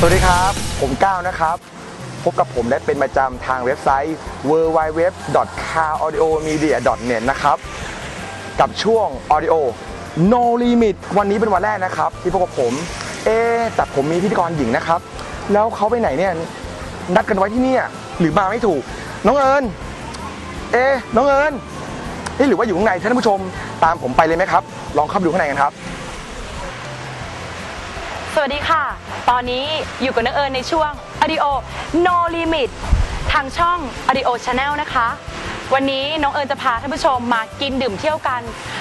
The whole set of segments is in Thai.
สวัสดีครับ ผมก้าวนะครับ พบกับผมได้เป็นประจำทางเว็บไซต์ www.caraudiomedia.net นะครับ กับช่วง Audio No Limit วันนี้เป็นวันแรกนะครับ ที่พบกับผม เอ๊แต่ผมมีพิธีกรหญิงนะครับ แล้วเขาไปไหนเนี่ยนัดกันไว้ที่เนี่ยหรือมาไม่ถูก น้องเอิญเอ๊น้องเอิญเอ๊ะหรือว่าอยู่ข้างในท่านผู้ชมตามผมไปเลยไหมครับ ลองเข้าไปดูข้างในกันครับ สวัสดีค่ะ ตอนนี้อยู่กับนักเอิญในช่วง Audio No Limit ทางช่อง Audio Channel นะคะ วันนี้น้องเอิญจะพาท่านผู้ชมมากินดื่มเที่ยวกัน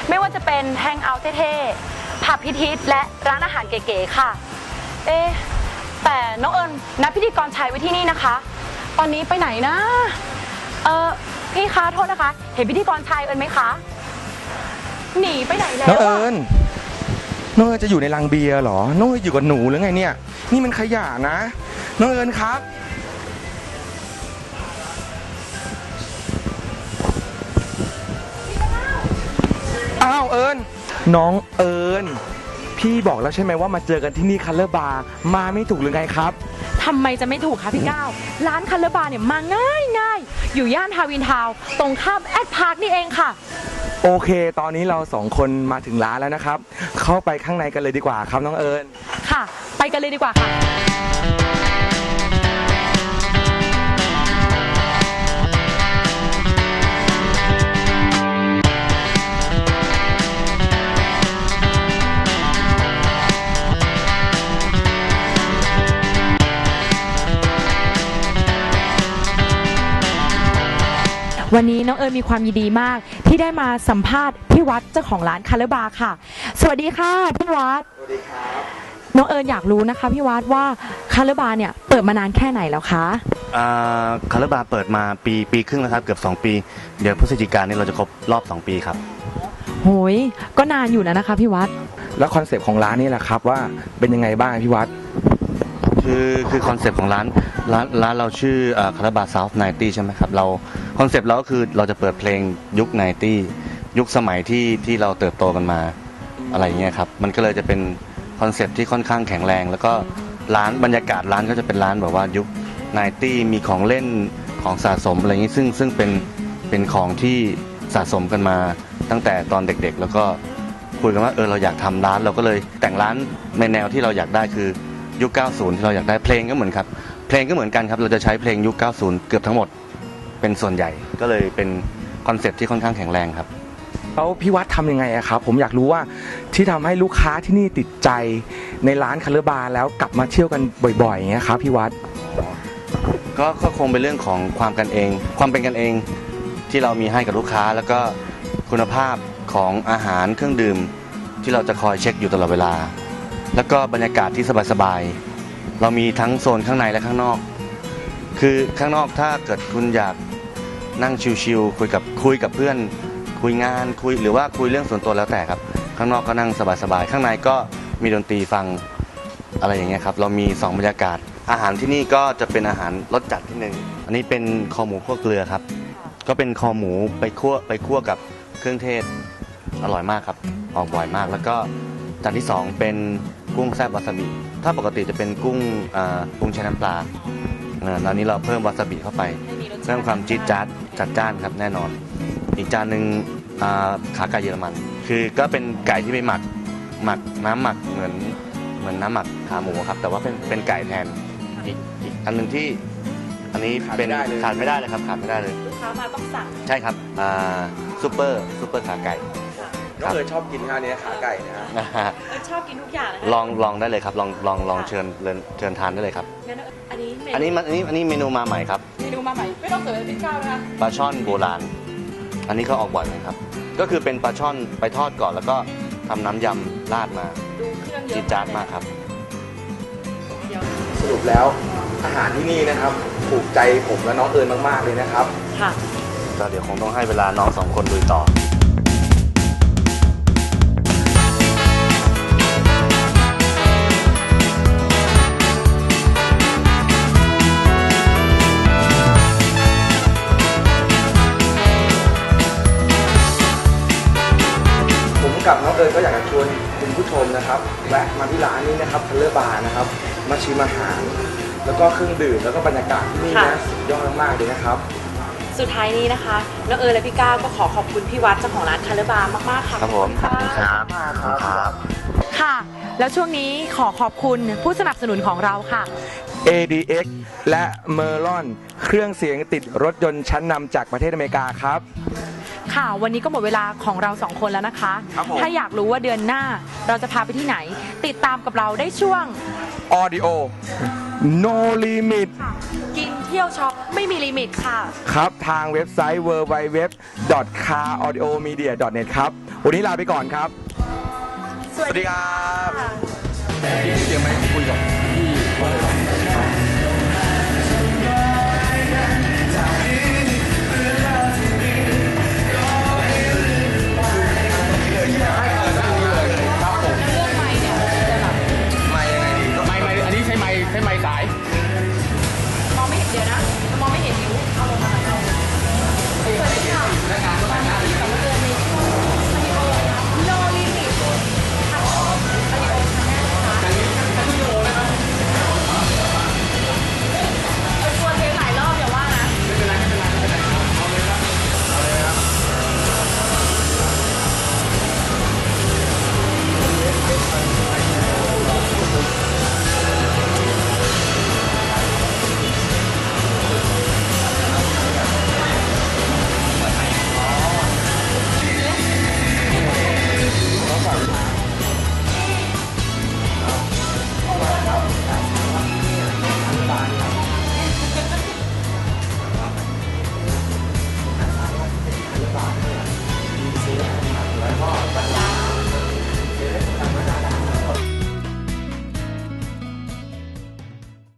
ไม่ว่าจะเป็นแฮงเอาท์เท่ๆผับพิทิตและร้านอาหารเก๋ๆค่ะ เอ๊แต่น้องเอิญนัดพิธีกรชายไว้ที่นี่นะคะ ตอนนี้ไปไหนนะ เออพี่คะโทษนะคะ เห็นพิธีกรชายเอิญไหมคะ หนีไปไหนแล้วน้องอะเอิญ น้องเอิญจะอยู่ในรังเบียร์เหรอ น้องเอิญอยู่กับหนูหรือไงเนี่ย นี่มันขยะนะ น้องเอิญครับ อ้าวเอิญน้องเอิญพี่บอกแล้วใช่ไหมว่ามาเจอกันที่นี่คัลเลอร์บาร์มาไม่ถูกหรือไงครับ ทำไมจะไม่ถูกคะพี่ก้าวร้านคัลเลอร์บาร์เนี่ยมาง่ายง่ายอยู่ย่านทาวินทาวน์ตรงข้ามแอดพาร์คนี่เองค่ะ โอเค ตอนนี้เราสองคนมาถึงร้านแล้วนะครับ เข้าไปข้างในกันเลยดีกว่าครับน้องเอิญ ค่ะ ไปกันเลยดีกว่าค่ะ วันนี้น้องเอิญมีความยินดีมาก ที่ได้มาสัมภาษณ์พี่วัดเจ้าของร้านคาร์บาร์ค่ะ สวัสดีค่ะพี่วัดสวัสดีครับน้องเอิญอยากรู้นะคะพี่วัดว่าคาร์บาร์เนี่ยเปิดมานานแค่ไหนแล้วคะคาร์บาร์เปิดมาปีปีครึ่งแล้วครับเกือบ 2 ปี เดี๋ยวพฤศจิกายนนี้เราจะครบรอบ 2 ปีครับโหยก็นานอยู่นะนะคะพี่วัดแล้วคอนเซปต์ของร้านนี่แหละครับว่าเป็นยังไงบ้างพี่วัด คือคือคอนเซปต์ของร้านร้านร้านเราชื่อคาร์บาซาวน์ไนตี้ใช่ไหมครับเราคอนเซปต์เราก็คือเราจะเปิดเพลงยุคไนตี้ยุคสมัยที่ที่เราเติบโตกันมาอะไรอย่างเงี้ยครับมันก็เลยจะเป็นคอนเซปต์ที่ค่อนข้างแข็งแรง แล้วก็ร้านบรรยากาศร้านก็จะเป็นร้านแบบว่ายุคไนตี้มีของเล่นของสะสมอะไรอย่างงี้ซึ่งซึ่งเป็นเป็นของที่สะสมกันมาตั้งแต่ตอนเด็กๆ แล้วก็คุยกันว่าเออเราอยากทำร้านเราก็เลยแต่งร้านในแนวที่เราอยากได้คือ ยุค 90 ที่เราอยากได้เพลงก็เหมือนครับเพลงก็เหมือนกันครับเราจะใช้เพลงยุค 90 เกือบทั้งหมดเป็นส่วนใหญ่ก็เลยเป็นคอนเซปต์ที่ค่อนข้างแข็งแรงครับแล้วพี่วัดทำยังไงอะครับ ผมอยากรู้ว่าที่ทำให้ลูกค้าที่นี่ติดใจในร้านคาร์บาร์แล้วกลับมาเที่ยวกันบ่อยๆอย่างเงี้ยครับพี่วัดก็ก็คงเป็นเรื่องของความกันเอง ความเป็นกันเองที่เรามีให้กับลูกค้า แล้วก็คุณภาพของอาหารเครื่องดื่มที่เราจะคอยเช็คอยู่ตลอดเวลา แล้วก็บรรยากาศที่สบายๆ เรามีทั้งโซนข้างในและข้างนอก คือข้างนอกถ้าเกิดคุณอยากนั่งชิลๆคุยกับคุยกับเพื่อนคุยงานคุยหรือว่าคุยเรื่องส่วนตัวแล้วแต่ครับ ข้างนอกก็นั่งสบายๆ ข้างในก็มีดนตรีฟังอะไรอย่างเงี้ยครับเรามี 2 บรรยากาศ อาหารที่นี่ก็จะเป็นอาหารรสจัดที่หนึ่งอันนี้เป็นคอหมูคั่วเกลือครับ ก็เป็นคอหมูไปคั่วไปคั่วกับเครื่องเทศอร่อยมากครับออกบ่อยมากแล้วก็ จานที่ 2 เป็นกุ้งแซ่บวาซาบิ ถ้าปกติจะเป็นกุ้งอ่ากุ้งใช้น้ำปลาเออร้านนี้เราเพิ่มวาซาบิเข้าไปเพิ่มความจี๊ดจ๊าดจัดจ้านครับแน่นอน อีกจานหนึ่งอ่าขาไก่เยอรมัน คือก็เป็นไก่ที่ไปหมักหมักน้ำหมักเหมือนเหมือนน้ำหมักขาหมูครับ แต่ว่าเป็นเป็นไก่แทนอีกอีกอันหนึ่งที่อันนี้เป็นขาดไม่ได้เลยขาดไม่ได้เลยครับขาดไม่ได้เลยลูกค้ามาต้องสั่งใช่ครับอ่าซูเปอร์ซูเปอร์ขาไก่ น้องเอิญชอบกินข้าวนี้ขาไก่นะฮะ นะฮะชอบกินทุกอย่างนะคะลองลองได้เลยครับ ลองลองลองเชิญเชิญเชิญทานได้เลยครับ งั้นอันนี้เมอันนี้มันอันนี้อันนี้เมนูมาใหม่ครับเมนูมาใหม่ ไม่ต้องเสิร์ฟเป็นข้าวนะคะปลาช่อนโบราณ อันนี้ก็ออกบ่อยนะครับ ก็คือเป็นปลาช่อนไปทอดก่อนแล้วก็ทำน้ำยำราดมาดูเครื่องเยอะจีดจาดมากครับ เดี๋ยวสรุปแล้วอาหารที่นี่นะครับ ถูกใจผมและน้องเอิญมากๆเลยนะครับ ค่ะ ก็เดี๋ยวคงต้องให้เวลาน้องสองคนลุยต่อ กับน้องเอิญก็อยากจะชวนคุณผู้ชมนะครับแวะมาที่ร้านนี้นะครับคัลเลอร์บาร์นะครับ มาชิมอาหาร แล้วก็เครื่องดื่มแล้วก็บรรยากาศที่นี่ค่ะนะสุดยอดมากๆเลยนะครับ สุดท้ายนี้นะคะน้องเอิญและพี่ก้าวก็ขอขอบคุณพี่วัดเจ้าของร้านคาร์บาร์มากๆค่ะครับผมขอบคุณค่ะครับ ค่ะ แล้วช่วงนี้ขอขอบคุณผู้สนับสนุนของเราค่ะ ADX และ Merlon เครื่องเสียงติดรถยนต์ชั้นนำจากประเทศอเมริกาครับ ค่ะ วันนี้ก็หมดเวลาของเราสองคนแล้วนะคะ ครับผม ถ้าอยากรู้ว่าเดือนหน้าเราจะพาไปที่ไหน ติดตามกับเราได้ช่วง Audio No Limit กินเที่ยวช็อปไม่มีลิมิตค่ะ ครับ ทางเว็บไซต์ www.caraudiomedia.net ครับ วันนี้ลาไปก่อนครับ สวัสดีครับเตรียมไหมคุยกับ